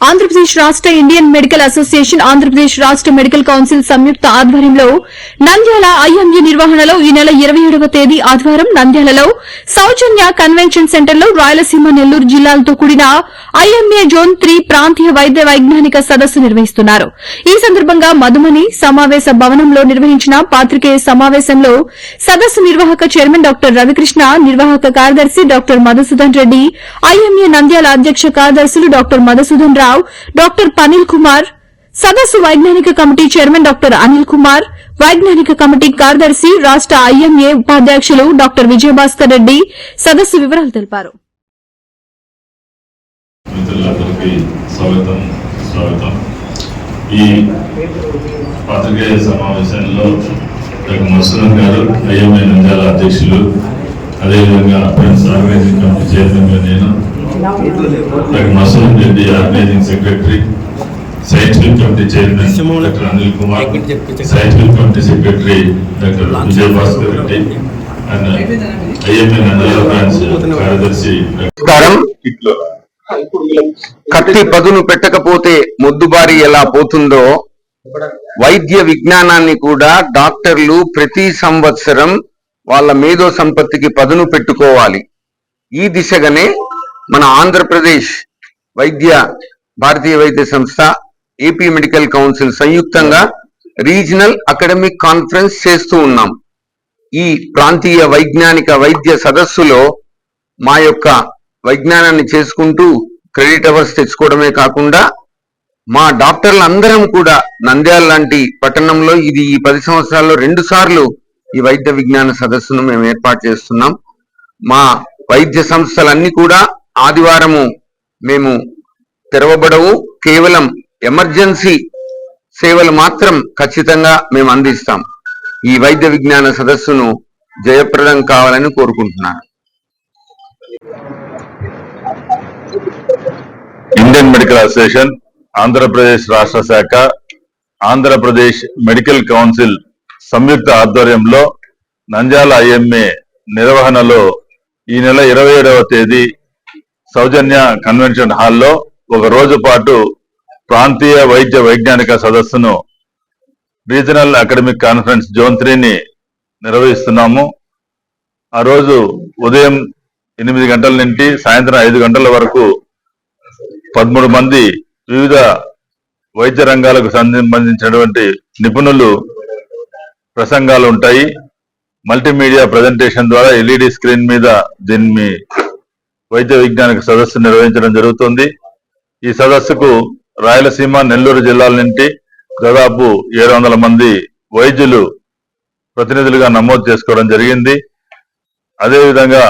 Andhra Pradesh రాష్ట్ర Indian medical association Andhra Pradesh రాష్ట్ర medical council సంయుక్త ఆధ్వర్యంలో నంద్యాల ఐఎంఏ నిర్వహణలో ఈ నెల ఇరవై ఏడవ తేదీ ఆధ్వారం నంద్యాలలో సౌజన్య కన్వెన్షన్ సెంటర్లో రాయలసీమ నెల్లూరు జిల్లాలతో కూడిన ఐఎంఏ జోన్ త్రీ ప్రాంతీయ వైద్య వైజ్ఞానిక సదస్సు నిర్వహిస్తున్నారు. ఈ సందర్భంగా మధుమని సమావేశ భవనంలో నిర్వహించిన పాత్రికేయ సమావేశంలో సదస్సు నిర్వాహక చైర్మన్ డాక్టర్ రవికృష్ణ నిర్వాహక కార్యదర్శి డాక్టర్ మధుసూదన్ రెడ్డి ఐఎంఏ నంద్యాల అధ్యక్ష కార్యదర్శులు డాక్టర్ మధుసూదన్ రావు రావు డాక్టర్ పనిల్ కుమార్ సదస్సు వైజ్ఞానిక committee chairman doctor Anil Kumar వైజ్ఞానిక కమిటీ కార్యదర్శి రాష్ట ఐఎంఏ ఉపాధ్యక్షులు డాక్టర్ విజయభాస్కర్ రెడ్డి సదస్సు వివరాలు తెలిపారు. ఈ పాత్రికేయ సమావేశంలో డాక్టర్ గారు ఐఎంఐ నంద్యాల అధ్యక్షులు అదేవిధంగా ఫ్రెండ్స్ ఆర్గనైజింగ్ కమిటీ చైర్మన్గా నేను Masuram Reddy organising secretary scientific committee chairman doctor Anil Kumar scientific committee secretary doctor Vijay Bhaskar Reddy and branch కార్యదర్శి కత్తి పదును పెట్టకపోతే మొద్దుబారి ఎలా పోతుందో వైద్య విజ్ఞానాన్ని కూడా డాక్టర్లు ప్రతి సంవత్సరం వాళ్ళ మేధో సంపత్తికి పదును పెట్టుకోవాలి. ఈ దిశగానే మన ఆంధ్రప్రదేశ్ వైద్య భారతీయ వైద్య సంస్థ ఏపీ మెడికల్ కౌన్సిల్ సంయుక్తంగా రీజనల్ అకాడమిక్ కాన్ఫరెన్స్ చేస్తూ ఉన్నాం. ఈ ప్రాంతీయ వైజ్ఞానిక వైద్య సదస్సులో మా యొక్క వైజ్ఞానాన్ని చేసుకుంటూ క్రెడిట్ అవర్స్ తెచ్చుకోవడమే కాకుండా మా డాక్టర్లు అందరం కూడా నంద్యాల లాంటి పట్టణంలో ఇది ఈ పది సంవత్సరాల్లో రెండు సార్లు ఈ వైద్య విజ్ఞాన సదస్సును మేము ఏర్పాటు చేస్తున్నాం. మా వైద్య సంస్థలన్నీ కూడా ఆదివారము మేము తెరవబడవు. కేవలం ఎమర్జెన్సీ సేవలు మాత్రం ఖచ్చితంగా మేము అందిస్తాం. ఈ వైద్య విజ్ఞాన సదస్సును జయప్రదం కావాలని కోరుకుంటున్నాను. ఇండియన్ మెడికల్ అసోసియేషన్ ఆంధ్రప్రదేశ్ రాష్ట్ర శాఖ ఆంధ్రప్రదేశ్ మెడికల్ కౌన్సిల్ సంయుక్త ఆధ్వర్యంలో నంద్యాల ఐఎంఏ నిర్వహణలో ఈ నెల ఇరవై ఏడవ తేదీ సౌజన్య కన్వెన్షన్ హాల్లో ఒక రోజు పాటు ప్రాంతీయ వైద్య వైజ్ఞానిక సదస్సును రీజనల్ అకాడమిక్ కాన్ఫరెన్స్ జోన్ త్రీని నిర్వహిస్తున్నాము. ఆ రోజు ఉదయం ఎనిమిది గంటల నుండి సాయంత్రం ఐదు గంటల వరకు పదమూడు మంది వివిధ వైద్య రంగాలకు సంబంధించినటువంటి నిపుణులు ప్రసంగాలు ఉంటాయి. మల్టీమీడియా ప్రజెంటేషన్ ద్వారా ఎల్ఈడి స్క్రీన్ మీద దీన్ని వైద్య విజ్ఞానిక సదస్సు నిర్వహించడం జరుగుతుంది. ఈ సదస్సుకు రాయలసీమ నెల్లూరు జిల్లాల నుండి దాదాపు ఏడు వందల మంది వైద్యులు ప్రతినిధులుగా నమోదు చేసుకోవడం జరిగింది. అదేవిధంగా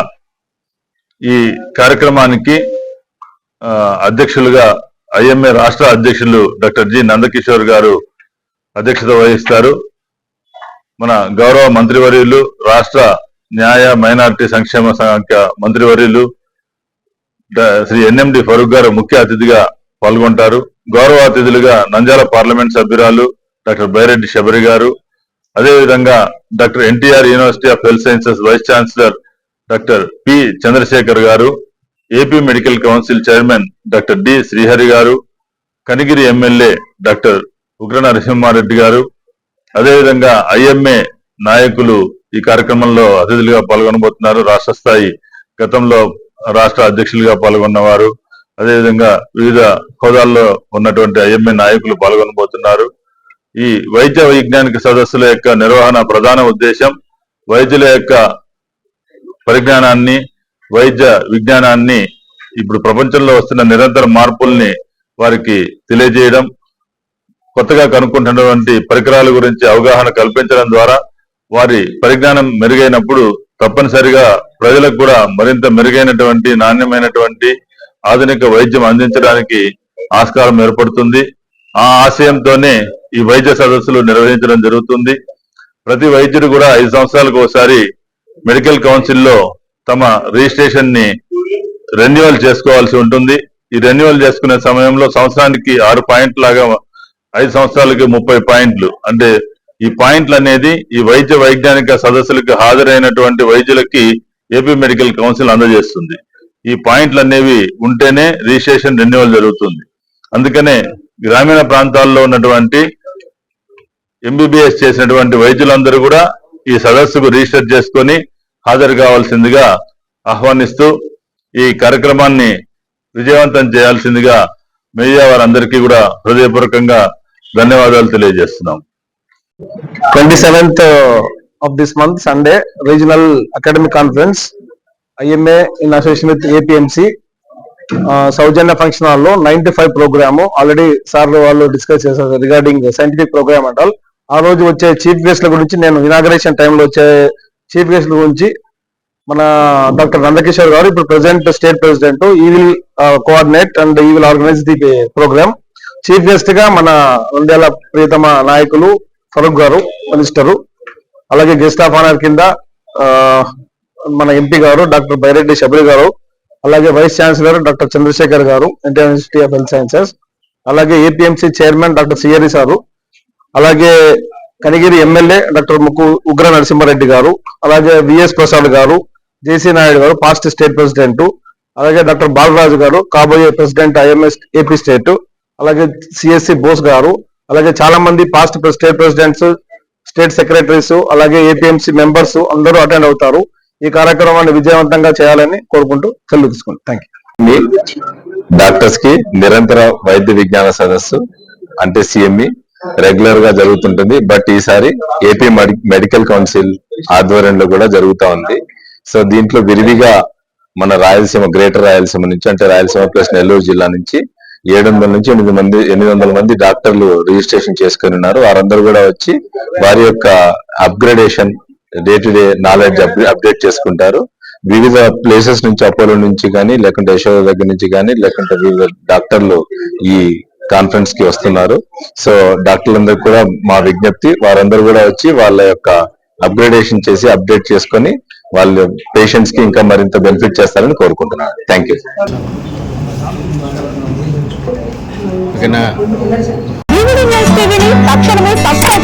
ఈ కార్యక్రమానికి అధ్యక్షులుగా ఐఎంఏ రాష్ట్ర అధ్యక్షులు డాక్టర్ జి. నందకిషోర్ గారు అధ్యక్షత వహిస్తారు. మన గౌరవ మంత్రివర్యులు రాష్ట్ర న్యాయ మైనారిటీ సంక్షేమ శాఖ మంత్రివర్యులు శ్రీ ఎన్ఎండి ఫరూక్ గారు ముఖ్య అతిథిగా పాల్గొంటారు. గౌరవ అతిథులుగా నంజాల పార్లమెంట్ సభ్యురాలు డాక్టర్ బైరెడ్డి శబరి గారు అదేవిధంగా doctor NTR university of health sciences vice chancellor doctor P Chandrasekhar గారు AP medical council chairman doctor D Srihari గారు కనిగిరి ఎమ్మెల్యే డాక్టర్ ఉగ్ర నరసింహారెడ్డి గారు అదేవిధంగా ఐఎంఏ నాయకులు ఈ కార్యక్రమంలో అతిథులుగా పాల్గొనబోతున్నారు. రాష్ట్ర స్థాయి గతంలో రాష్ట్ర అధ్యక్షులుగా పాల్గొన్నవారు. అదేవిధంగా వివిధ హోదాల్లో ఉన్నటువంటి ఐఎంఏ నాయకులు పాల్గొనబోతున్నారు. ఈ వైద్య వైజ్ఞానిక సదస్సుల యొక్క నిర్వహణ ప్రధాన ఉద్దేశం వైద్యుల యొక్క పరిజ్ఞానాన్ని వైద్య విజ్ఞానాన్ని ఇప్పుడు ప్రపంచంలో వస్తున్న నిరంతర మార్పుల్ని వారికి తెలియజేయడం కొత్తగా కనుక్కుంటున్నటువంటి పరికరాల గురించి అవగాహన కల్పించడం ద్వారా వారి పరిజ్ఞానం మెరుగైనప్పుడు తప్పనిసరిగా ప్రజలకు కూడా మరింత మెరుగైనటువంటి నాణ్యమైనటువంటి ఆధునిక వైద్యం అందించడానికి ఆస్కారం ఏర్పడుతుంది. ఆ ఆశయంతోనే ఈ వైద్య సదస్సులు నిర్వహించడం జరుగుతుంది. ప్రతి వైద్యుడు కూడా ఐదు సంవత్సరాలకు ఒకసారి మెడికల్ కౌన్సిల్లో తమ రిజిస్ట్రేషన్ని రెన్యువల్ చేసుకోవాల్సి ఉంటుంది. ఈ రెన్యువల్ చేసుకునే సమయంలో సంవత్సరానికి ఆరు పాయింట్ లాగా ఐదు సంవత్సరాలకి ముప్పై పాయింట్లు అంటే ఈ పాయింట్లు అనేది ఈ వైద్య వైజ్ఞానిక సదస్సులకు హాజరైనటువంటి వైద్యులకి ఏపీ మెడికల్ కౌన్సిల్ అందజేస్తుంది. ఈ పాయింట్లు అనేవి ఉంటేనే రిజిస్ట్రేషన్ రెన్యువల్ జరుగుతుంది. అందుకనే గ్రామీణ ప్రాంతాల్లో ఉన్నటువంటి ఎంబీబీఎస్ చేసినటువంటి వైద్యులందరూ కూడా ఈ సదస్సుకు రిజిస్టర్ చేసుకొని హాజరు కావాల్సిందిగా ఆహ్వానిస్తూ ఈ కార్యక్రమాన్ని విజయవంతం చేయాల్సిందిగా మీడియా వారందరికీ కూడా హృదయపూర్వకంగా ధన్యవాదాలు తెలియజేస్తున్నాం. Twenty seventh of this month Sunday regional academic conference IMA in association with APMC Soujanya function హాల్లో ninety five programme already sir వాళ్ళు డిస్కస్ చేశారు regarding scientific programme and all ఆ రోజు వచ్చే చీఫ్ గెస్ట్ల గురించి నేను ఇనాగరేషన్ టైంలో వచ్చే చీఫ్ గెస్ట్ల గురించి మన డాక్టర్ నందకిషోర్ గారు ఇప్పుడు president state president he will coordinate and he will organise the programme chief గెస్ట్గా మన నంద్యాల ప్రియతమ నాయకులు ఫరూక్ గారు మినిస్టరు అలాగే గెస్ట్ ఆఫ్ ఆనర్ కింద మన ఎంపీ గారు డాక్టర్ బైరెడ్డి శబరి గారు అలాగే వైస్ ఛాన్సలర్ డాక్టర్ చంద్రశేఖర్ గారు Indian university of health sciences అలాగే ఏపీఎంసీ చైర్మన్ డాక్టర్ సిఆర్ఈ సారు అలాగే కనిగిరి ఎమ్మెల్యే డాక్టర్ ముక్కు ఉగ్ర నరసింహారెడ్డి గారు అలాగే విఎస్ ప్రసాద్ గారు జేసీ నాయుడు గారు పాస్ట్ స్టేట్ ప్రెసిడెంట్ అలాగే డాక్టర్ బాలరాజు గారు కాబోయే ప్రెసిడెంట్ ఐఎంఎస్ ఏపీ స్టేట్ అలాగే సిఎస్సి బోస్ గారు అలాగే చాలా మంది past state presidents state secretaries అలాగే ఏపీఎంసీ మెంబర్స్ అందరూ అటెండ్ అవుతారు. ఈ కార్యక్రమాన్ని విజయవంతంగా చేయాలని కోరుకుంటూ సెలవు తీసుకుంటాం థ్యాంక్ యూ డాక్టర్స్కి నిరంతర వైద్య విజ్ఞాన సదస్సు అంటే సిఎంఈ రెగ్యులర్గా జరుగుతుంటుంది. బట్ ఈసారి ఏపీ మెడికల్ కౌన్సిల్ ఆధ్వర్యంలో కూడా జరుగుతా ఉంది. సో దీంట్లో విరివిగా మన రాయలసీమ గ్రేటర్ రాయలసీమ నుంచి అంటే రాయలసీమ ప్లస్ నెల్లూరు జిల్లా నుంచి ఏడు వందల నుంచి ఎనిమిది మంది ఎనిమిది వందల మంది డాక్టర్లు రిజిస్ట్రేషన్ చేసుకుని ఉన్నారు. వారందరూ కూడా వచ్చి వారి యొక్క upgradation day to day knowledge update చేసుకుంటారు. వివిధ ప్లేసెస్ నుంచి అపోలో నుంచి కానీ లేకుంటే యశోద దగ్గర నుంచి కానీ లేకుంటే వివిధ డాక్టర్లు ఈ కాన్ఫరెన్స్కి వస్తున్నారు. సో డాక్టర్లందరూ కూడా మా విజ్ఞప్తి వారందరూ కూడా వచ్చి వాళ్ళ యొక్క అప్గ్రేడేషన్ చేసి అప్డేట్ చేసుకొని వాళ్ళ పేషెంట్స్కి ఇంకా మరింత బెనిఫిట్ చేస్తారని కోరుకుంటున్నాను. Thank you. డివిడి తక్షణమే సబ్స్క్రైబ్